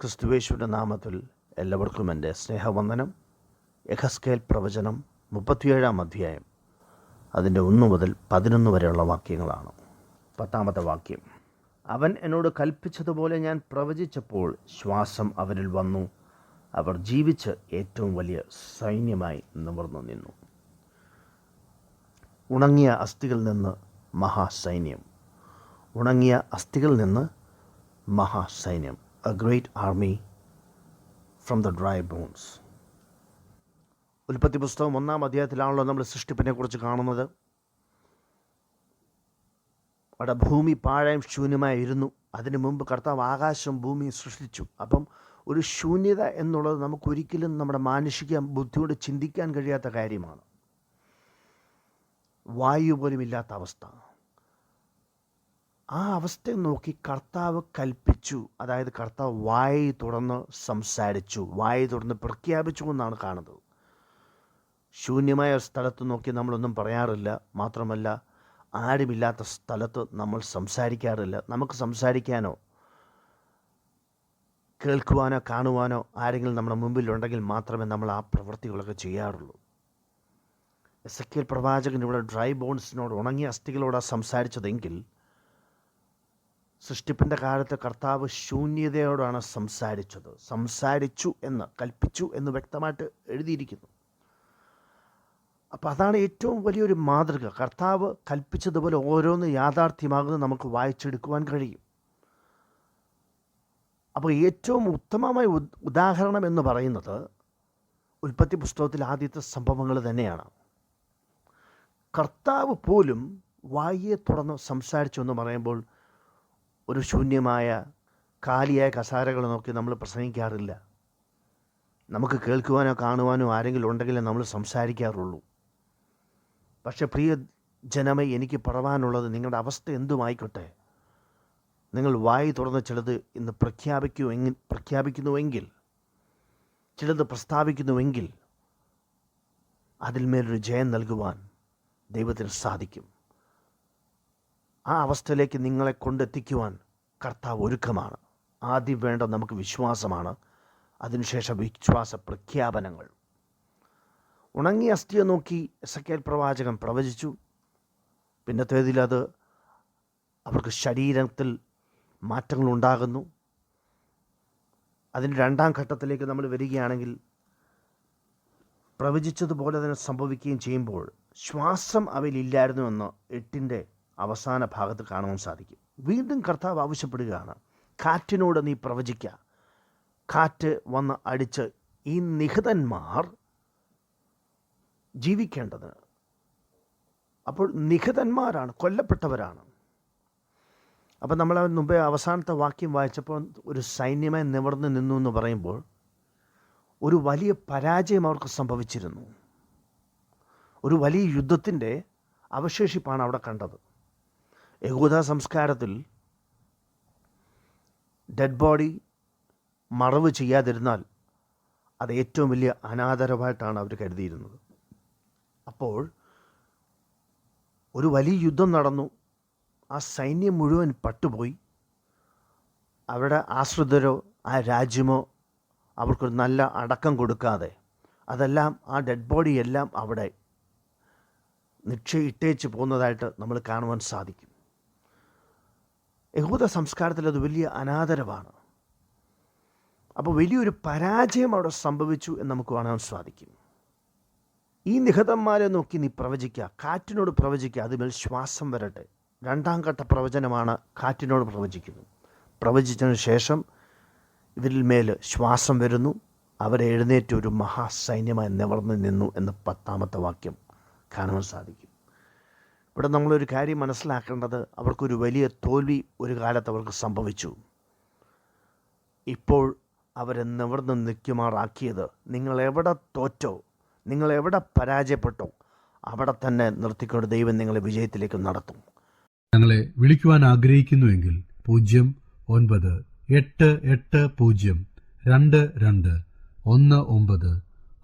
ക്രിസ്തുവേശുവിന്റെ നാമത്തിൽ എല്ലാവർക്കും എന്റെ സ്നേഹവന്ദനം. യഹസ്കേൽ പ്രവചനം മുപ്പത്തിയേഴാം അധ്യായം. അതിന്റെ ഒന്ന് മുതൽ പതിനൊന്ന് വരെയുള്ള വാക്യങ്ങളാണ്. പത്താമത്തെ വാക്യം. അവൻ എന്നോട് കൽപ്പിച്ചതുപോലെ ഞാൻ പ്രവചിച്ചപ്പോൾ ശ്വാസം അവരിൽ വന്നു. അവർ ജീവിച്ച് ഏറ്റവും വലിയ സൈന്യമായി നിവർന്നു നിന്നു. ഉണങ്ങിയ അസ്ഥികളിൽ നിന്ന് മഹാസൈന്യം. ഉണങ്ങിയ അസ്ഥികളിൽ നിന്ന് മഹാസൈന്യം. A great army from the dry bones ഉൽപ്പത്തി പുസ്തകം ഒന്നാം അധ്യായത്തിലാണല്ലോ നമ്മൾ സൃഷ്ടിപ്പിനെ കുറിച്ച് കാണുന്നത്. അവിടെ ഭൂമി പാഴയും ശൂന്യമായിരുന്നു അതിനു മുമ്പ് കർത്താവ് ആകാശം ഭൂമി സൃഷ്ടിച്ചു. അപ്പം ഒരു ശൂന്യത എന്നുള്ളത് നമുക്കൊരിക്കലും നമ്മുടെ മാനുഷിക ബുദ്ധിയോട് ചിന്തിക്കാൻ കഴിയാത്ത കാര്യമാണ്. വായു പോലും ഇല്ലാത്ത അവസ്ഥ. ആ അവസ്ഥ നോക്കി കർത്താവ് കൽപ്പിച്ചു. അതായത് കർത്താവ് വായി തുറന്ന് സംസാരിച്ചു. വായി തുറന്ന് പ്രഖ്യാപിച്ചു എന്നാണ് കാണുന്നത്. ശൂന്യമായ സ്ഥലത്ത് നോക്കി നമ്മളൊന്നും പറയാറില്ല. മാത്രമല്ല ആരുമില്ലാത്ത സ്ഥലത്ത് നമ്മൾ സംസാരിക്കാറില്ല. നമുക്ക് സംസാരിക്കാനോ കേൾക്കുവാനോ കാണുവാനോ ആരെങ്കിലും നമ്മുടെ മുമ്പിലുണ്ടെങ്കിൽ മാത്രമേ നമ്മൾ ആ പ്രവൃത്തികളൊക്കെ ചെയ്യാറുള്ളൂ. എസ് എ പ്രവാചകൻ ഇവിടെ ഡ്രൈ ബോൺസിനോട് ഉണങ്ങിയ അസ്ഥികളോടാണ് സംസാരിച്ചതെങ്കിൽ സൃഷ്ടിപ്പിന്റെ കാലത്ത് കർത്താവ് ശൂന്യതയോടാണ് സംസാരിച്ചത്. സംസാരിച്ചു എന്ന് കൽപ്പിച്ചു എന്ന് വ്യക്തമായിട്ട് എഴുതിയിരിക്കുന്നു. അപ്പോൾ അതാണ് ഏറ്റവും വലിയൊരു മാതൃക. കർത്താവ് കൽപ്പിച്ചതുപോലെ ഓരോന്ന് യാഥാർത്ഥ്യമാകുന്നത് നമുക്ക് വായിച്ചെടുക്കുവാൻ കഴിയും. അപ്പോൾ ഏറ്റവും ഉത്തമമായ ഉദാഹരണം എന്ന് പറയുന്നത് ഉൽപ്പത്തി പുസ്തകത്തിൽ ആദ്യത്തെ സംഭവങ്ങൾ തന്നെയാണ്. കർത്താവ് പോലും വായിയെ തുറന്ന് സംസാരിച്ചു എന്ന് പറയുമ്പോൾ ഒരു ശൂന്യമായ കാലിയായ കസാരകൾ നോക്കി നമ്മൾ പ്രസംഗിക്കാറില്ല. നമുക്ക് കേൾക്കുവാനോ കാണുവാനോ ആരെങ്കിലും ഉണ്ടെങ്കിലേ നമ്മൾ സംസാരിക്കാറുള്ളൂ. പക്ഷേ പ്രിയ ജനമേ എനിക്ക് പറവാനുള്ളത് നിങ്ങളുടെ അവസ്ഥ എന്തുമായിക്കോട്ടെ? നിങ്ങൾ വായി തുറന്ന് ചിലത് ഇന്ന് പ്രഖ്യാപിക്കുമെങ്കിൽ പ്രഖ്യാപിക്കുന്നുവെങ്കിൽ ചിലത് പ്രസ്താവിക്കുന്നുവെങ്കിൽ അതിന്മേലൊരു ജയം നൽകുവാൻ ദൈവത്തിന് സാധിക്കും. ആ അവസ്ഥയിലേക്ക് നിങ്ങളെ കൊണ്ടെത്തിക്കുവാൻ കർത്താവ് ഒരുക്കമാണ്. ആദ്യം വേണ്ട നമുക്ക് വിശ്വാസമാണ്. അതിനുശേഷം വിശ്വാസ പ്രഖ്യാപനങ്ങൾ. ഉണങ്ങിയ അസ്ഥിയെ നോക്കി സക്കേൽ പ്രവാചകൻ പ്രവചിച്ചു. പിന്നത്തേതിൽ അത് അവർക്ക് ശരീരത്തിൽ മാറ്റങ്ങൾ ഉണ്ടാകുന്നു. അതിന്റെ രണ്ടാം ഘട്ടത്തിലേക്ക് നമ്മൾ വരികയാണെങ്കിൽ പ്രവചിച്ചതുപോലെ തന്നെ സംഭവിക്കുകയും ചെയ്യുമ്പോൾ ശ്വാസം അവയിലില്ലായിരുന്നു എന്ന് എട്ടിന്റെ അവസാന ഭാഗത്ത് കാണുവാൻ സാധിക്കും. വീണ്ടും കർത്താവ് ആവശ്യപ്പെടുകയാണ് കാറ്റിനോട് നീ പ്രവചിക്കുക കാറ്റ് വന്ന് അടിച്ച് ഈ നിഹിതന്മാർ ജീവിക്കേണ്ടത് അപ്പോൾ നിഹിതന്മാരാണ് കൊല്ലപ്പെട്ടവരാണ്. അപ്പം നമ്മൾ മുമ്പേ അവസാനത്തെ വാക്യം വായിച്ചപ്പോൾ ഒരു സൈന്യമായി നിവർന്ന് നിന്നു എന്ന് പറയുമ്പോൾ ഒരു വലിയ പരാജയം അവർക്ക് സംഭവിച്ചിരുന്നു. ഒരു വലിയ യുദ്ധത്തിന്റെ അവശേഷിപ്പാണ് അവിടെ കണ്ടത്. യഹൂദ സംസ്കാരത്തിൽ ഡെഡ് ബോഡി മറവ് ചെയ്യാതിരുന്നാൽ അത് ഏറ്റവും വലിയ അനാദരവായിട്ടാണ് അവർ കരുതിയിരുന്നത്. അപ്പോൾ ഒരു വലിയ യുദ്ധം നടന്നു. ആ സൈന്യം മുഴുവൻ പട്ടുപോയി. അവരുടെ ആശ്രിതരോ ആ രാജ്യമോ അവർക്കൊരു നല്ല അടക്കം കൊടുക്കാതെ അതെല്ലാം ആ ഡെഡ് ബോഡി എല്ലാം അവിടെ നിക്ഷയിട്ടേച്ച് പോകുന്നതായിട്ട് നമ്മൾ കാണുവാൻ സാധിക്കും. യഹൂദ സംസ്കാരത്തിൽ അത് വലിയ അനാദരവാണ്. അപ്പോൾ വലിയൊരു പരാജയം അവിടെ സംഭവിച്ചു എന്ന് നമുക്ക് കാണാൻ സാധിക്കും. ഈ നിഹതന്മാരെ നോക്കി നീ പ്രവചിക്കുക കാറ്റിനോട് പ്രവചിക്കുക അതിൽ ശ്വാസം വരട്ടെ. രണ്ടാം ഘട്ട പ്രവചനമാണ് കാറ്റിനോട് പ്രവചിക്കുന്നു. പ്രവചിച്ചതിന് ശേഷം ഇവരിൽ മേൽ ശ്വാസം വരുന്നു. അവരെ എഴുന്നേറ്റ് ഒരു മഹാസൈന്യമായി നിവർന്നു നിന്നു എന്ന് പത്താമത്തെ വാക്യം കാണുവാൻ സാധിക്കും. ഇവിടെ നമ്മളൊരു കാര്യം മനസ്സിലാക്കേണ്ടത് അവർക്കൊരു വലിയ തോൽവി ഒരു കാലത്ത് അവർക്ക് സംഭവിച്ചു. ഇപ്പോൾ അവരെ നിവർന്ന് നിൽക്കുമാറാക്കിയത് നിങ്ങൾ എവിടെ തോറ്റോ നിങ്ങൾ എവിടെ പരാജയപ്പെട്ടോ അവിടെ തന്നെ നിർത്തിക്കൊണ്ട് ദൈവം നിങ്ങളെ വിജയത്തിലേക്ക് നടത്തും. ഞങ്ങളെ വിളിക്കുവാൻ ആഗ്രഹിക്കുന്നുവെങ്കിൽ പൂജ്യം ഒൻപത് എട്ട് എട്ട് പൂജ്യം രണ്ട് രണ്ട് ഒന്ന് ഒമ്പത്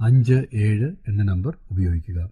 അഞ്ച് ഏഴ് എന്ന നമ്പർ ഉപയോഗിക്കുക.